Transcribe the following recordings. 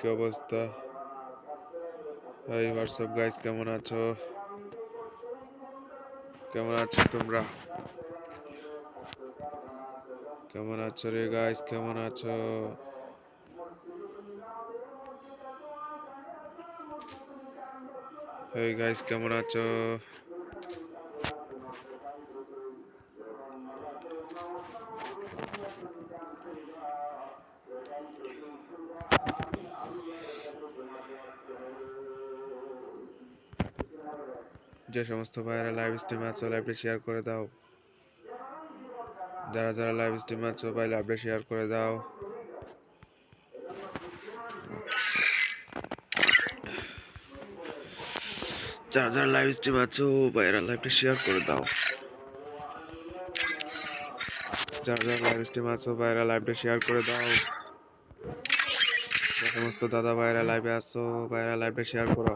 কি অবস্থা? এই হোয়াটসঅ্যাপ গাইস কেমন আছো? কেমন আছো তোমরা? কেমন আছো রে গাইস কেমন আছো? এই গাইস কেমন আছো? যে সমস্ত ভাইয়েরা লাইভ স্ট্রিমে আছো লাইভটা শেয়ার করে দাও। যারা যারা লাইভ স্ট্রিমে আছো, ভাই লাইভটা শেয়ার করে দাও। যারা যারা লাইভ স্ট্রিম আছো, ভাইয়েরা লাইভটা শেয়ার করে দাও। যারা যারা লাইভ স্ট্রিম আছো, ভাইয়েরা লাইভটা শেয়ার করে দাও। সমস্ত দাদা ভাইয়েরা লাইভে আসছো ভাইয়েরা লাইভটা শেয়ার করো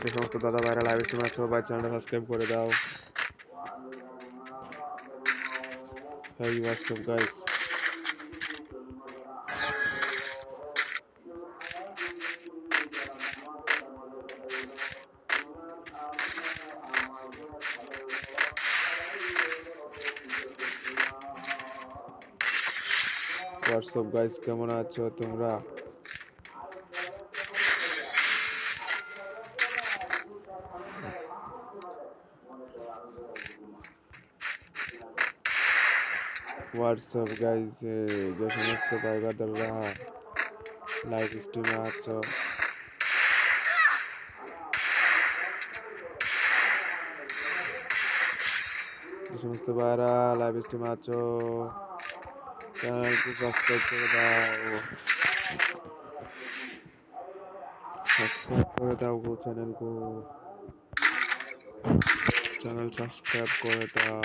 যে সমস্ত দাদা ভাইরা লাইভ স্ট্রিম আছো ভাই চ্যানেলটা সাবস্ক্রাইব করে দাও। Hey, what's up, guys? What's up guys কেমন আছো তোমরা? হোয়াটসঅ্যাপ গাইস যে সমস্ত ভাই বাদাররা লাইভ স্ট্রিমে আছো। যে সমস্ত ভাইরা লাইভ স্ট্রিমে আছো। চ্যানেলকে সাবস্ক্রাইব করে দাও। সাবস্ক্রাইব করে দাও গো চ্যানেল গো চ্যানেল সাবস্ক্রাইব করে দাও।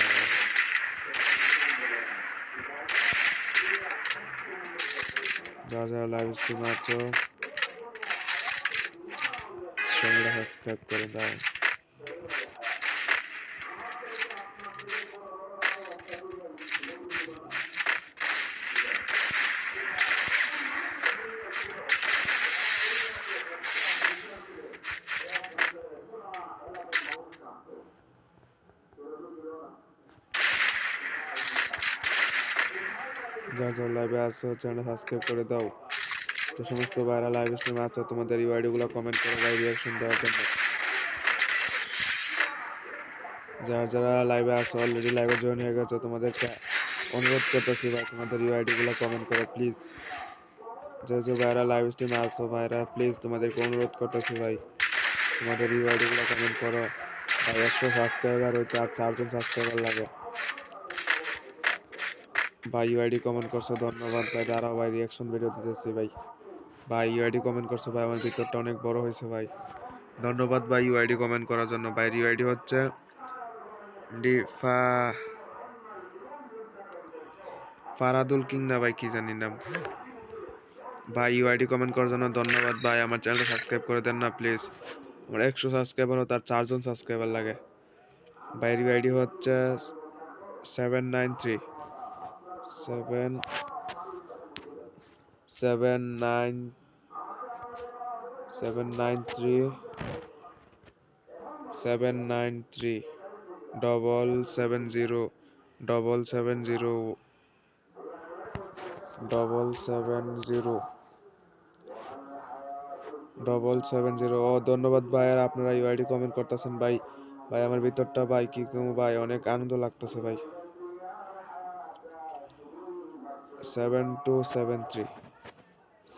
যারা যারা লাইভ স্ট্রিমে আছো চ্যানেলটা সাবস্ক্রাইব করে দাও। যারা যারা লাইভে আছো চ্যানেল সাবস্ক্রাইব করে দাও। যে সমস্ত ভাইরা লাইভ স্ট্রিমে আছো, তোমাদের ইউআইডিগুলো কমেন্ট করে ভাই রিয়াকশন দেওয়ার জন্য। যারা যারা লাইভে আছো অলরেডি লাইভে জয়েন হয়ে গেছো, তোমাদেরকে অনুরোধ করতেছি ভাই, তোমাদের ইউআইডিগুলো কমেন্ট করো প্লিজ যে যে ভাইরা লাইভ স্ট্রিমে আছো ভাইরা প্লিজ তোমাদেরকে অনুরোধ করতেছি ভাই, তোমাদের ইউআইডিগুলো কমেন্ট করো। ভাই, একশো সাবস্ক্রাইবার হইতে আর চারজন সাবস্ক্রাইবার লাগে। ভাই ইউআইডি কমেন্ট করছ, ধন্যবাদ। ভাই, দাঁড়াও ভাই রিয়াকশন ভিডিও দিতেছি ভাই। ভাই ইউআইডি কমেন্ট করছ, ভাই, আমার ভিতরটা অনেক বড় হয়েছে ভাই। ধন্যবাদ ভাই ইউআইডি কমেন্ট করার জন্য। ভাই ইউআইডি হচ্ছে ডিফা ফারাদুল কিং না ভাই, কি জানি নাম। ভাই ইউআইডি কমেন্ট করার জন্য ধন্যবাদ ভাই, আমার চ্যানেলটা সাবস্ক্রাইব করে দেন না প্লিজ আমার একশো সাবস্ক্রাইবার তার চারজন সাবস্ক্রাইবার লাগে। ভাইয়ের ইউআইডি হচ্ছে seven nine three seven seven nine seven nine three seven nine three double seven zero double seven zero double seven zero double seven zero ও, ধন্যবাদ ভাই, আর আপনারা ইউআইডি কমেন্ট করতেছেন ভাই। ভাই, আমার ভিতরটা ভাই, কি ভাই, অনেক আনন্দ লাগতেছে ভাই। Seven two seven three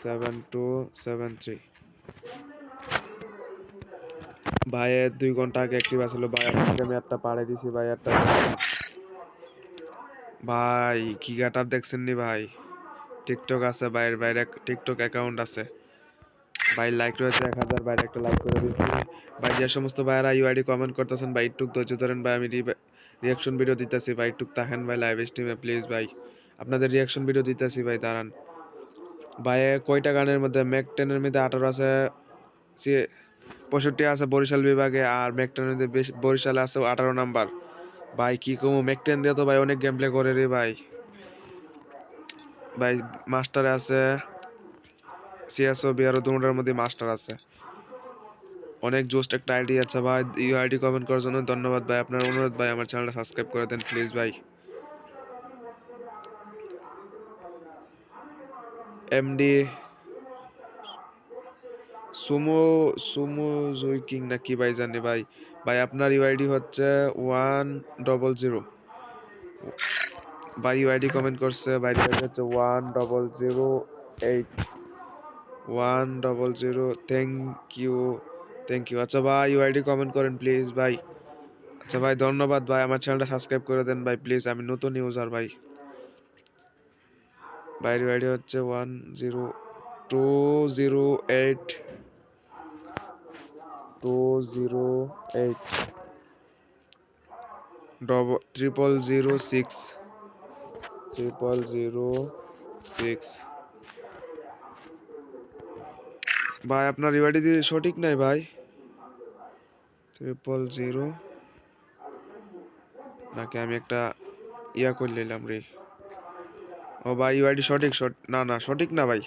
seven two seven three ভাইয়ের দুই ঘণ্টা আগে অ্যাক্টিভ আসলো ভাই আপনাকে আমি একটা পাড়ে দিছি ভাই একটা ভাই, কি গাটার দেখছেন নি ভাই? টিকটক আছে, ভাইয়ের বাইরে টিকটক অ্যাকাউন্ট আছে। ভাই লাইক রয়েছে এক হাজার বাইরে একটা লাইক করে দিচ্ছি ভাই যে সমস্ত ভাইয়েরা ইউআইডি কমেন্ট করতেছেন, ভাই একটু ধৈর্য ধরেন, ভাই আমি রিয়াকশন ভিডিও দিতেছি, ভাই একটু তাহেন ভাই লাইভ স্ট্রিমে প্লিজ ভাই। আপনাদের রিয়াকশন ভিডিও দিতেছি ভাই, দাঁড়ান। ভাই, কয়টা গানের মধ্যে ম্যাক টেনের মধ্যে আঠারো আছে পঁয়ষট্টি আছে বরিশাল বিভাগে, আর ম্যাকটেন বরিশালে আছে আঠারো নাম্বার। ভাই, কি কমু, ম্যাকটেন দিয়ে তো ভাই অনেক গেম প্লে করে রে ভাই। ভাই, মাস্টারে আছে, সিএসও, বিআরও দুটার মধ্যে মাস্টার আছে। অনেক জোস্ট একটা আইডি আছে ভাই, ইউ আইডি কমেন্ট করার জন্য ধন্যবাদ ভাই। আপনার অনুরোধ ভাই, আমার চ্যানেলটা সাবস্ক্রাইব করে দেন, প্লিজ ভাই। এমডি সুমো সুমো জুই কিং না কি ভাই জানি ভাই? ভাই, আপনার ইউআইডি হচ্ছে ওয়ান ডবল জিরো ভাই ইউআইডি কমেন্ট করছে, ভাই হচ্ছে one double zero eight one double zero thank you thank you আচ্ছা ভাই ইউআইডি কমেন্ট করেন প্লিজ ভাই। আচ্ছা ভাই, ধন্যবাদ ভাই, আমার চ্যানেলটা সাবস্ক্রাইব করে দেন ভাই প্লিজ আমি নতুন ইউজার ভাই। ভাইয়ের ইউআইডি হচ্ছে one zero two zero eight two zero eight double triple zero six triple zero six ভাই, আপনার দিয়ে সঠিক নাই ভাই। ট্রিপল জিরো নাকি আমি একটা ইয়া করে নিলাম রে। ও ভাই ইউআইডি সঠিক সঠ- না না, সঠিক না ভাই।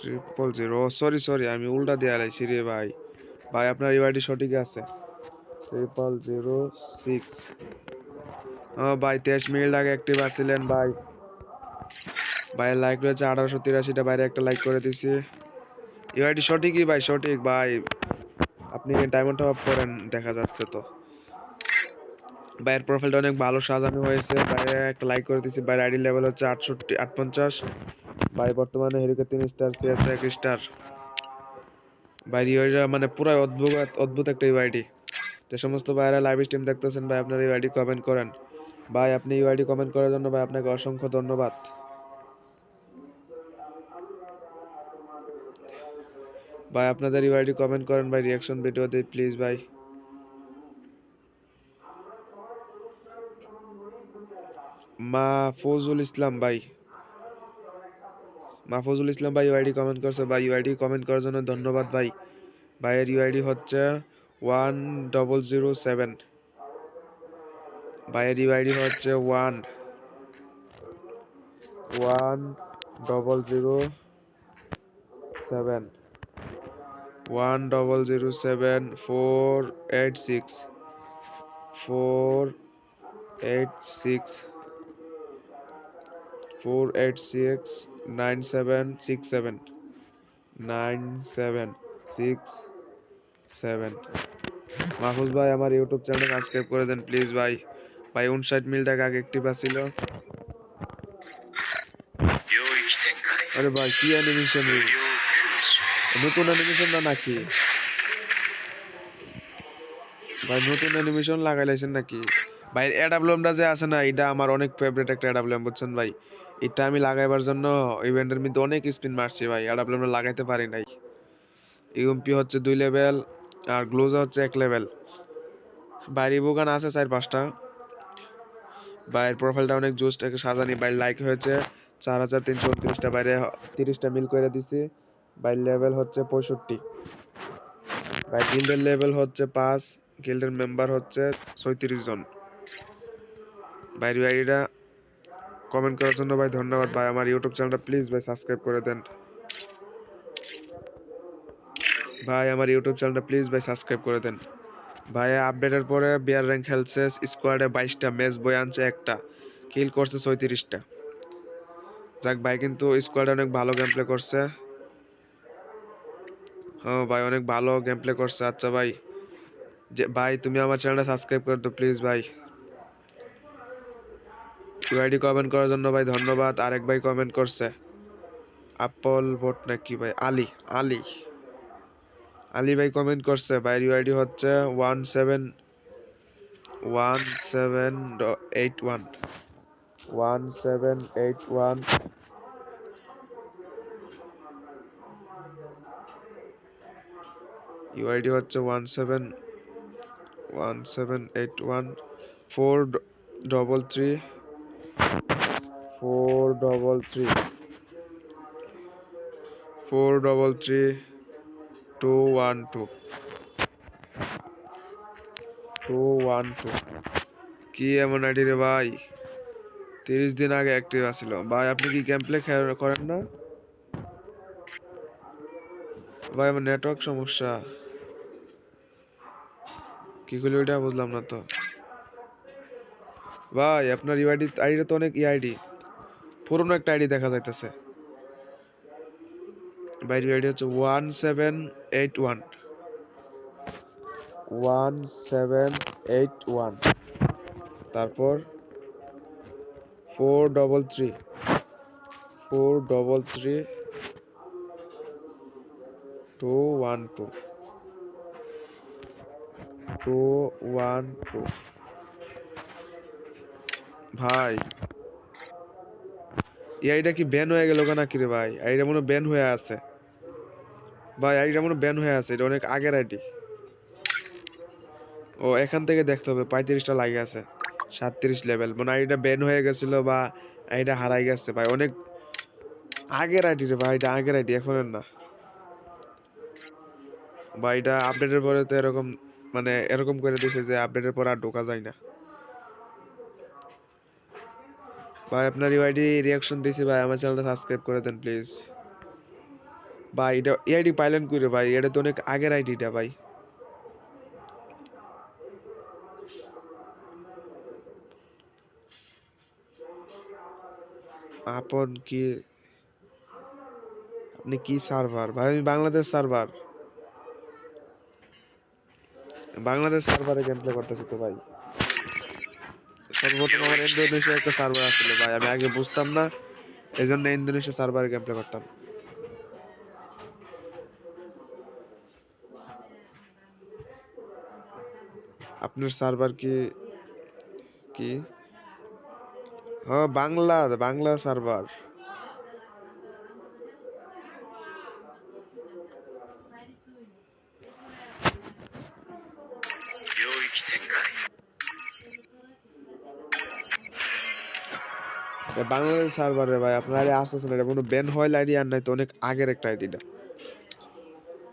ট্রিপল জিরো সরি সরি আমি উল্টা দিয়ে আলাইছি রে ভাই। ভাই, আপনার ইউআইডি সঠিক আছে। ট্রিপল জিরো সিক্স ও ভাই, তেইশ মিনিট আগে অ্যাক্টিভ আছিলেন ভাই। ভাই লাইক রয়েছে আঠারোশো তিরাশিটা, বাইরে একটা লাইক করে দিছি। ইউআইডি সঠিকই ভাই, সঠিক ভাই। আপনি ডায়মন্ড টপ করেন, দেখা যাচ্ছে তো। ভাইয়ের প্রোফাইলটা অনেক ভালো, সাজানো হয়েছে। বাইরে একটা লাইক করে দিছি। বাইরের আইডি লেভেল হচ্ছে আটষট্টি আট পঞ্চাশ ভাই বর্তমানে হেরিকে তিন স্টার সিএস এক স্টার ভাই ইউআইডিটা মানে পুরো অদ্ভুত অদ্ভুত একটা ইউআইডি যে সমস্ত ভাইরা লাইভ স্ট্রিম দেখতেছেন, ভাই আপনার ইউআইডি কমেন্ট করেন। ভাই, আপনি ইউআইডি কমেন্ট করার জন্য ভাই আপনাকে অসংখ্য ধন্যবাদ। ভাই, আপনাদের ইউআইডি কমেন্ট করেন, ভাই রিয়াকশন ভিডিও দিই প্লিজ ভাই। মাহফুজুল ইসলাম ভাই। মাহফুজুল ইসলাম ভাই ইউআইডি কমেন্ট করছে। ভাই ইউআইডি কমেন্ট করার জন্য ধন্যবাদ ভাই। ভাইয়ের ইউআইডি হচ্ছে ওয়ান ডবল জিরো সেভেন ভাইয়ের ইউআইডি হচ্ছে one one double zero seven one double zero seven four eight six four eight six four eight six nine seven six seven nine seven six seven Mahfuz ভাই, আমার YouTube channel subscribe করে দেন please ভাই। ভাই, উনষাট মিল টাকা আগে active আছিল। আরে ভাই, কি অ্যানিমেশন নতুন অ্যানিমেশন না নাকি? ভাই, নতুন অ্যানিমেশন লাগাইলাইছেন নাকি? ভাই এডাব্লিউএমটা যে আছে না, এটা আমার অনেক ফেভারিট একটা এডাব্লিউএম বুঝছেন ভাই? এটা আমি লাগাইবার জন্য ইভেন্টের মধ্যে অনেক স্পিন মারছি ভাই এডাব্লিউএমটা লাগাইতে পারি নাই। ইউএমপি হচ্ছে দুই লেভেল আর গ্লোজা হচ্ছে এক লেভেল বাইরে বোগান আছে চার পাঁচটা। বাইরের প্রোফাইলটা অনেক জোস্ট একটা সাজানি। বাইর লাইক হয়েছে চার হাজার তিনশো উনত্রিশটা। বাইরে তিরিশটা মিল করে দিছি। বাইর লেভেল হচ্ছে পঁয়ষট্টি। ভাই গিল্ডের লেভেল হচ্ছে পাঁচ। গিল্ডের মেম্বার হচ্ছে ছয়ত্রিশ জন। বাইরে বাইরেটা কমেন্ট করার জন্য ভাই, ধন্যবাদ ভাই। আমার ইউটিউব চ্যানেলটা প্লিজ ভাই সাবস্ক্রাইব করে দেন। ভাই, আমার ইউটিউব চ্যানেলটা প্লিজ ভাই সাবস্ক্রাইব করে দেন। ভাই আপডেটের পরে বিয়ার র্যাঙ্ক খেলছে স্কোয়াডে বাইশটা ম্যাচ বই আনছে একটা কিল করছে ছয়ত্রিশটা। যাক ভাই, কিন্তু স্কোয়াডে অনেক ভালো গেম প্লে করছে। হ্যাঁ ভাই, অনেক ভালো গেম প্লে করছে। আচ্ছা ভাই, যে ভাই, তুমি আমার চ্যানেলটা সাবস্ক্রাইব করে দো প্লিজ ভাই। ইউআইডি কমেন্ট করার জন্য ভাই ধন্যবাদ। আরেক ভাই কমেন্ট করছে। আপল ভোট নাকি ভাই? আলী আলী। আলী ভাই কমেন্ট করছে ভাই ইউআইডি হচ্ছে one seven one seven eight one one seven eight one UID হচ্ছে one seven one seven eight one four double three four double three four double three two one two two one two কি এমন ID রে ভাই? তিরিশ দিন আগে active আসছিল ভাই আপনি কি গেম প্লে করেন না? ভাই আমার নেটওয়ার্ক সমস্যা। কি করলি ওইটা বুঝলাম না তো। ভাই, আপনার ইউআইডি আইডিটা তো অনেক ইআইডি পুরনো একটা আইডি দেখা যাইতেছে। ভাই ইউআইডি হচ্ছে one seven eight one one seven eight one তারপর four double three four double three two one two two one two ভাই। এই আইডিটা কি ব্যান হয়ে গেল কেন কি রে ভাই? আইডিটা মনে ব্যান হয়ে আছে। ভাই আইডিটা মনে ব্যান হয়ে আছে, এটা অনেক আগের আইডি। ও, এখান থেকে দেখতে হবে, পঁয়ত্রিশটা লাগে আছে, সাতত্রিশ লেভেল মানে আইডিটা ব্যান হয়ে গেছিল বা আইডিটা হারাই গেছে, ভাই, অনেক আগের আইডি রে ভাই, এটা আগের আইডি, এখন না। বা এটা আপডেটের পরে তো এরকম মানে এরকম করে দিয়েছে যে আপডেটের পর আর ঢোকা যায় না। ভাই, আপনার ইউআইডি রিয়াকশন দিয়েছি ভাই, আমার চ্যানেলটা সাবস্ক্রাইব করে দেন প্লিজ ভাই, এটা ইআইডি পাইলেন করে ভাই? এটা তো অনেক আগের আইডিটা ভাই। আপন কি, আপনি কি সার্ভার ভাই, আমি বাংলাদেশ সার্ভার বাংলাদেশ সার্ভারে গেম প্লে করতেছি তো ভাই। সর্বপ্রথম আমার ইন্দোনেশিয়া একটা সার্ভার আসছিল ভাই, আমি আগে বুঝতাম না এই জন্য ইন্দোনেশিয়া সার্ভারে গেম প্লে করতাম। আপনার সার্ভার কি কি? ও বাংলা বাংলা সার্ভার এটা বাংলাদেশ সার্ভারে ভাই, আপনার আইডি আসতেছে না এটা কোনো ব্যান হয়েল আইডি আর নাই তো, অনেক আগের একটা আইডিটা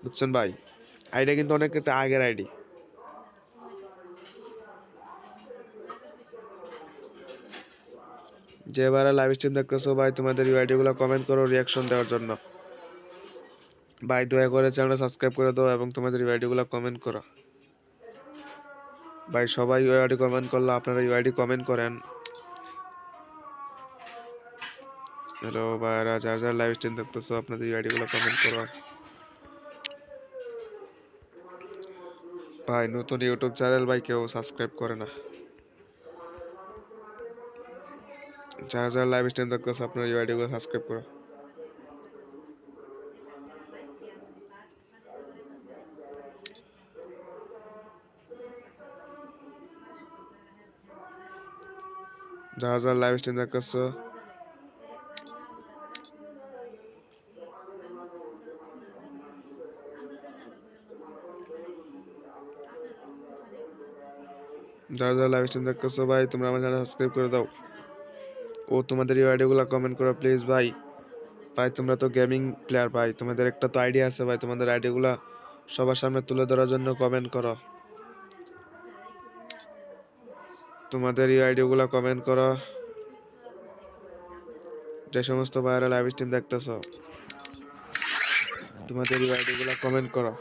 বুঝছেন ভাই? আইডিয়া কিন্তু অনেক একটা আগের আইডি যে এবারে লাইভ স্ট্রিম দেখতেছো ভাই, তোমাদের ইউআইডিগুলো কমেন্ট করো রিয়াকশন দেওয়ার জন্য। ভাই, দয়া করে চ্যানেলটা সাবস্ক্রাইব করে দাও এবং তোমাদের ইউআইডিগুলো কমেন্ট করো। ভাই, সবাই ইউআইডি কমেন্ট করল, আপনারা ইউআইডি কমেন্ট করেন। হ্যালো ভাইরা যার যার লাইভ স্ট্রিম দেখতেছো আপনাদের ইউআইডিগুলো কমেন্ট করো ভাই নতুন ইউটিউব চ্যানেল ভাই কেউ সাবস্ক্রাইব করে না যারা যারা লাইভ স্ট্রিম দেখতেছো আপনার ইউআইডিগুলো সাবস্ক্রাইব করো যারা যারা লাইভ স্ট্রিম দেখতেছো যারা যারা লাইভ স্ট্রিম দেখতেছো ভাই, তোমরা আমার চ্যানেল সাবস্ক্রাইব করে দাও। ও তোমাদের এই আইডিগুলো কমেন্ট করো প্লিজ ভাই। ভাই, তোমরা তো গেমিং প্লেয়ার ভাই, তোমাদের একটা তো আইডিয়া আছে ভাই, তোমাদের আইডিগুলো সবার সামনে তুলে ধরার জন্য কমেন্ট করো। তোমাদের এই আইডিগুলো কমেন্ট করো। যে সমস্ত ভাইরা লাইভ স্ট্রিম দেখতেছো, তোমাদের এই আইডিগুলো কমেন্ট করো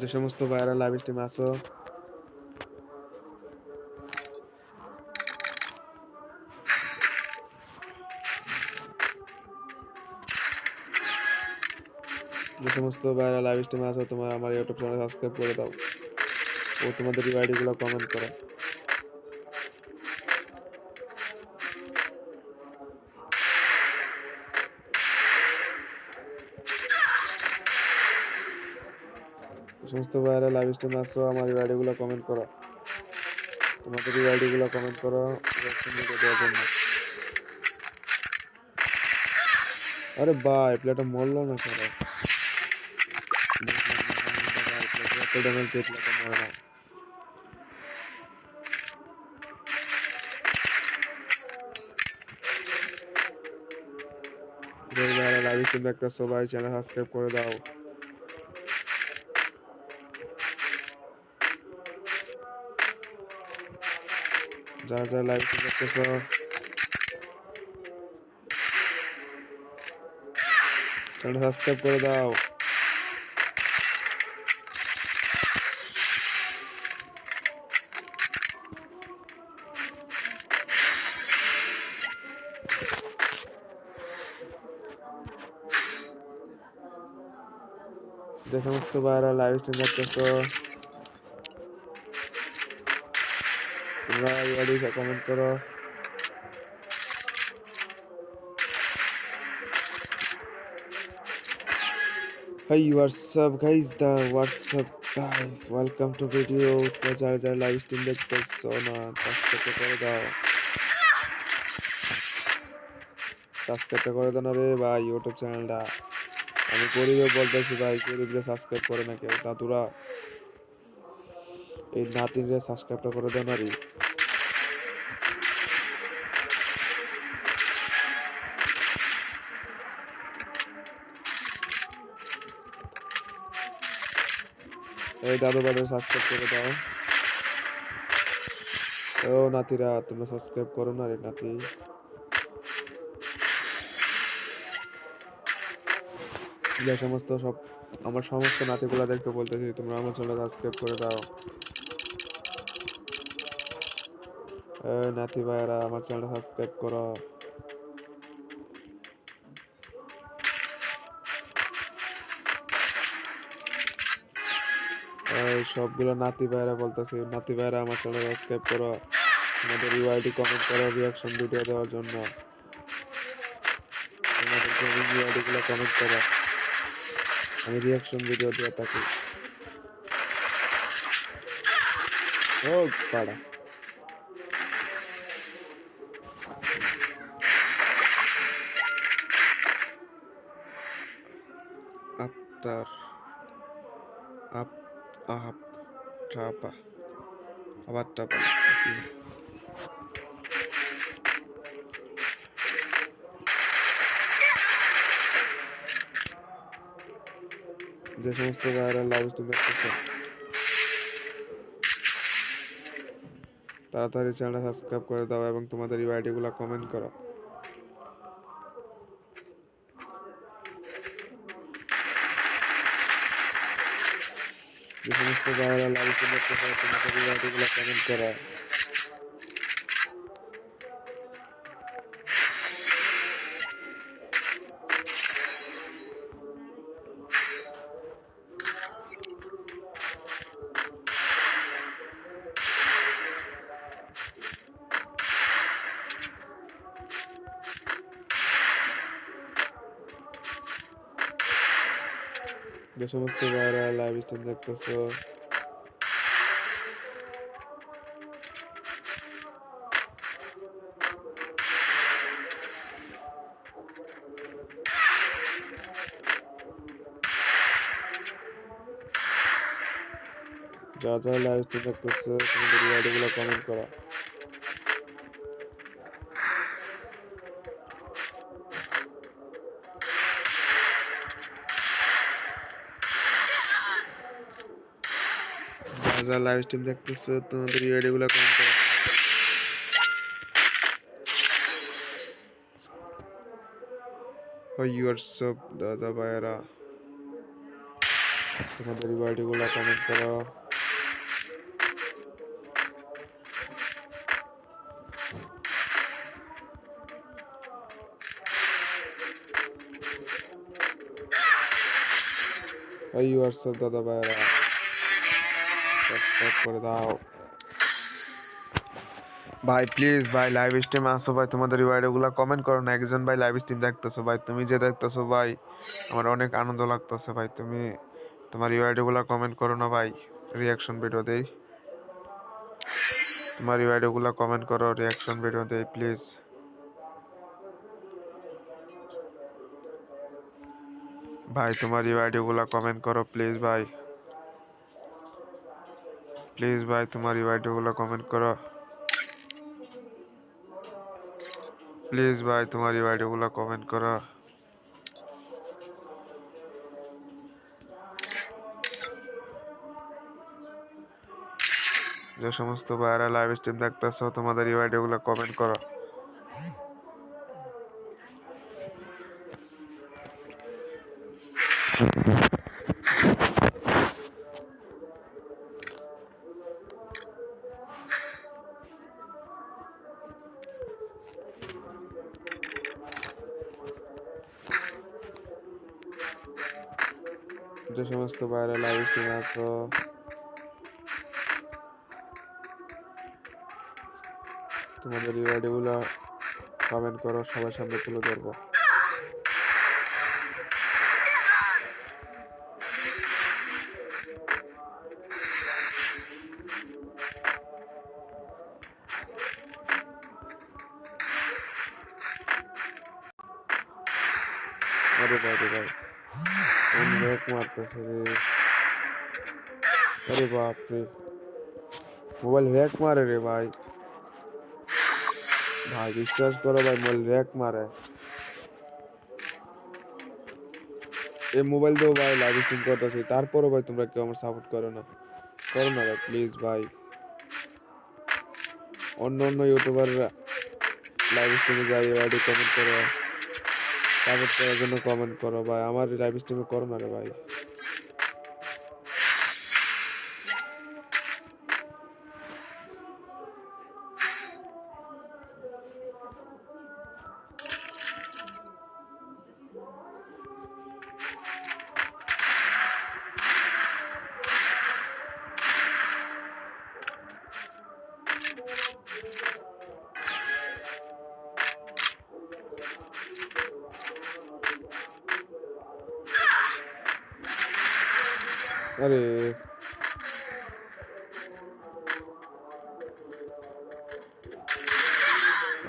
যে সমস্ত ভাইরা লাইভ স্ট্রিম আসো যে সমস্ত ভাইরা লাইভ স্ট্রিম আসো তোমার আমার ইউটিউব চ্যানেল সাবস্ক্রাইব করে দাও। ও তোমাদের এই আইডিগুলো কমেন্ট করো। সমস্ত ভাইরা লাইভ স্ট্রিম আসো আমার আইডিগুলো কমেন্ট করো তোমাদের আইডিগুলো কমেন্ট করো দেওয়ার জন্য আরে ভাই প্লেয়ারটা মরলো না না লাইভ স্ট্রিম দেখতেছো ভাই চ্যানেল সাবস্ক্রাইব করে দাও যারা যারা লাইভ দেখতেছো চ্যানেল সাবস্ক্রাইব করে দাও। যে সমস্ত ভাইরা লাইভ স্ট্রিম দেখতেছো তোমরা ইউআইডি কমেন্ট করো Hey, what's up guys? The what's up guys? Welcome তো যারা যারা লাইভ স্ট্রিম দেখতেছো না সাবস্ক্রাইব করে দাও সাবস্ক্রাইব করে দাও না রে ভাই ইউটিউব চ্যানেলটা আমি গরিবে বলতেছি ভাই গরিবরে সাবস্ক্রাইব করে না কেউ দাদুরা এই নাতিনরে সাবস্ক্রাইবটা করে দাও না এই দাদু বাদের সাবস্ক্রাইব করে দাও। ও নাতিরা, তোমরা সাবস্ক্রাইব করো না রে নাতি। যে সমস্ত সব আমার সমস্ত নাতিগুলাদেরকে বলতেছি, তোমরা আমার চ্যানেল সাবস্ক্রাইব করে দাও। নাতি ভাইয়েরা আমার চ্যানেলটা সাবস্ক্রাইব করো। সবগুলো নাতি ভাইরা বলতেছে, নাতি ভাইরা, আমার চ্যানেল সাবস্ক্রাইব করো। তোমাদের ইউআইডি কমেন্ট করো রিয়াকশন ভিডিও দেওয়ার জন্য। তোমাদের গেমিং ইউআইডি কমেন্ট করো। আমি রিয়াকশন ভিডিও দিয়ে থাকি। ও পাড়া আফতার। টাপা যে সমস্ত ভাইরা স্ট্রিম দেখতেছে তাড়াতাড়ি চ্যানেলটা সাবস্ক্রাইব করে দাও এবং তোমাদের ইউআইডি গুলো কমেন্ট করো। যে সমস্ত যারা তোমাদের ইউআইডি কমেন্ট করো। যে সমস্ত ভাইরা লাইভ স্ট্রিম দেখতেছো যারা যারা লাইভ স্ট্রিম দেখতেছো তোমাদের কমেন্ট করো যারা যারা লাইভ স্ট্রিম দেখতেছো তোমাদের ইউআইডি গুলো কমেন্ট করো ও হোয়াটসঅ্যাপ দাদা ভাইয়েরা তোমাদের ইউআইডি গুলো কমেন্ট সাবস্ক্রাইব করে দাও। ভাই প্লিজ ভাই লাইভ স্ট্রিমে আসো ভাই। তোমাদের ইউআইডিগুলো কমেন্ট করো না। একজন ভাই লাইভ স্ট্রিম দেখতেছো ভাই। তুমি যে দেখতেছো ভাই, আমার অনেক আনন্দ লাগতেছে ভাই। তুমি তোমার ইউআইডিগুলো কমেন্ট করো না ভাই। রিয়াকশন ভিডিও দেই। তোমার ইউআইডিগুলো কমেন্ট করো রিয়াকশন ভিডিও দেই প্লিজ ভাই, তোমার ইউআইডিগুলো কমেন্ট করো প্লিজ ভাই। প্লিজ ভাই, তোমার ইউআইডিগুলো কমেন্ট করো। প্লিজ ভাই, তোমার ইউআইডিগুলো কমেন্ট করো। যে সমস্ত ভাইরা লাইভ স্ট্রিম দেখতেছো, তোমাদের ইউআইডিগুলো কমেন্ট করো। যে সমস্ত ভাইরাল লাইভ স্ট্রিম তোমাদের রিওয়ার্ডগুলো কমেন্ট করো সবার সামনে তুলে ধরবো। ব্যাক রে আরে বাপ রে মোবাইল হ্যাক মারে রে ভাই। ভাই, বিশ্বাস করো ভাই, মোবাইল হ্যাক মারে। এই মোবাইল দিয়েও ভাই লাইভ স্ট্রিম করতেছি তারপরও ভাই তোমরা কেউ আমার সাপোর্ট করো না। করো না ভাই প্লিজ ভাই। অন্য অন্য ইউটিউবাররা লাইভ স্ট্রিমে যাই এবারে কমেন্ট করো। সাপোর্ট করার জন্য কমেন্ট করো ভাই। আমার লাইভ স্ট্রিমে করো না রে ভাই।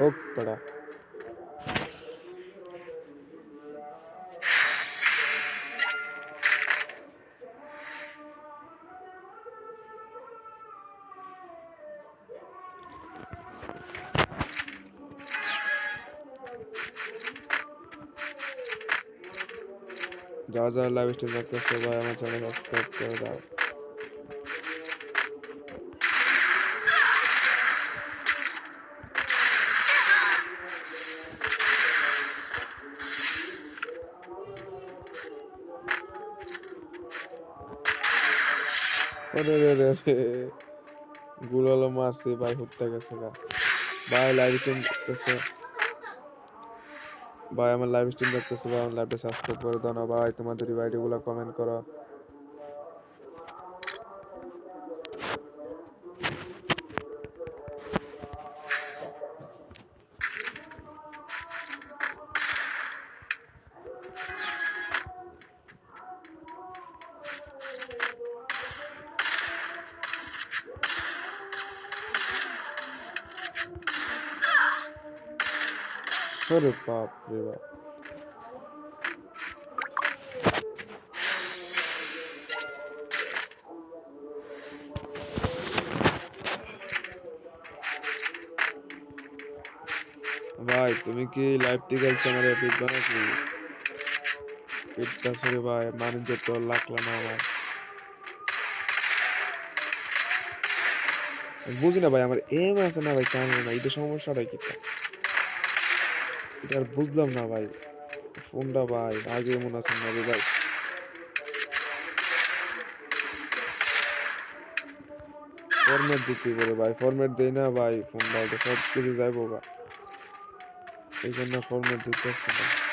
ও পড়া যারা যারা লাইভ স্ট্রিম দেখতেছে ভাই আমার চ্যানেল সাবস্ক্রাইব করে দাও। ওরে রে রে গুলালো মারছে, ভাই হত্যা গেছে গা। ভাই লাইভ স্ট্রিম করতেছে। ভাই, আমার লাইভ স্ট্রিম দেখতেছে, ভাই, আমার লাইভটা সাবস্ক্রাইব করে দাও না, ভাই। তোমাদের ভিডিওগুলো কমেন্ট করো। আরে বাপ রে বাপ ভাই তুমি কি লাইভ থেকে গেছো আমার পিটবা নাকি পিটটা সরে ভাই মানুষ তো লাগল না আমার আমি বুঝি না ভাই আমার এম আছে না ভাই কেন না এটা সমস্যাটা কি এটা আর বুঝলাম না ভাই। ফোনটা ভাই, আগে এমন আছে না ভাই। ফরম্যাট দিতে বলে ভাই ফরম্যাট দেই না ভাই, ফোনটা, এটা সব কিছু যাইবো গা। এই জন্য ফরম্যাট দিতে আসছে না।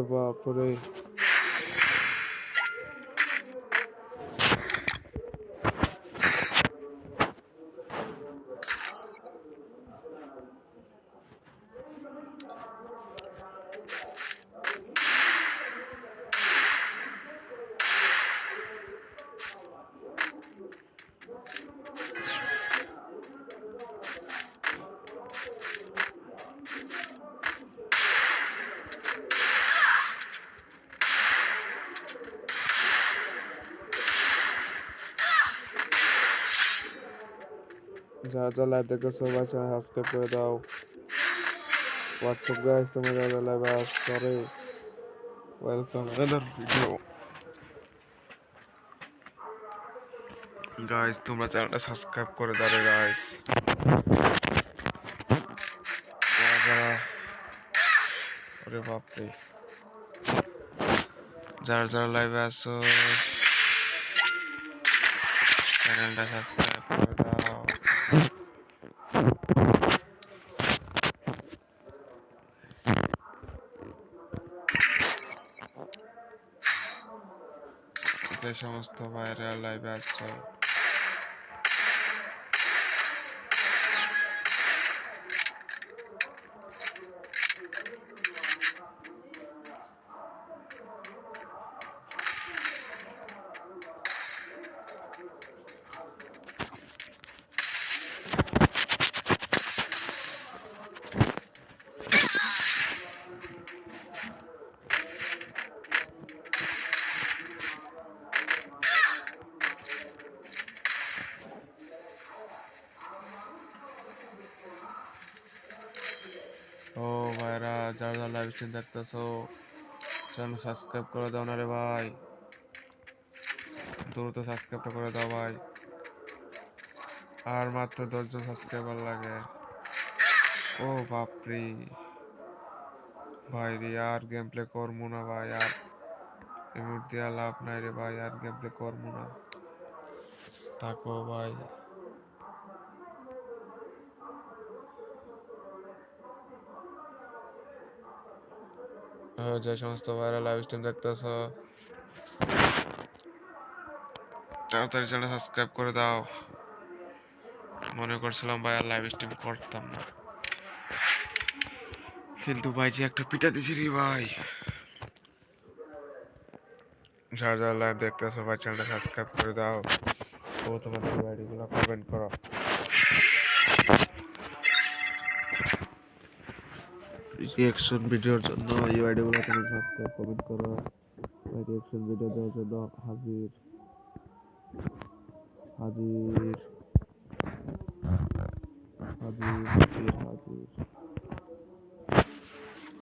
ওরে যারা যারা লাইভ দেখতেছো ভাই সাবস্ক্রাইব করে দাও। হোয়াটসঅ্যাপ গাইস তোমরা যারা live sorry welcome another video guys তোমরা চ্যানেলটা সাবস্ক্রাইব করে দাও রে গাইস যারা ওরে বাপরে। যারা যারা লাইভে আসো চ্যানেলটা সাবস্ক্রাইব করে দাও সমস্ত ভাইরা লাইভ আসছো যারা যারা লাইভ স্ট্রিম দেখতেছো চ্যানেল সাবস্ক্রাইব করে দাও না রে ভাই। দ্রুত সাবস্ক্রাইবটা করে দাও ভাই। আর মাত্র দশজন সাবস্ক্রাইবার লাগে। ও বাপরে। ভাই রে, আর গেম প্লে করব না ভাই, আর এমনি দেওয়া লাভ নাই রে ভাই, আর গেম প্লে করব না। থাকো ভাই। ও, যে সমস্ত ভাইরা লাইভ স্ট্রিম দেখতেছ। তাড়াতাড়ি চ্যানেল সাবস্ক্রাইব করে দাও। মনে করছিলাম ভাই আর লাইভ স্ট্রিম করতাম না। কিন্তু ভাই যে একটা পিটা দিছি রে ভাই। যারা যারা লাইভ দেখতেছো ভাই চ্যানেলটা সাবস্ক্রাইব করে দাও। ও তোমাদের বাড়িগুলো কমেন্ট করো। রিয়াকশন ভিডিওর জন্য এই গুলো তুমি সাবস্ক্রাইব কমেন্ট করো। রিয়াকশন ভিডিও দেওয়ার জন্য হাজির। হাজির। হাজির হাজির হাজির।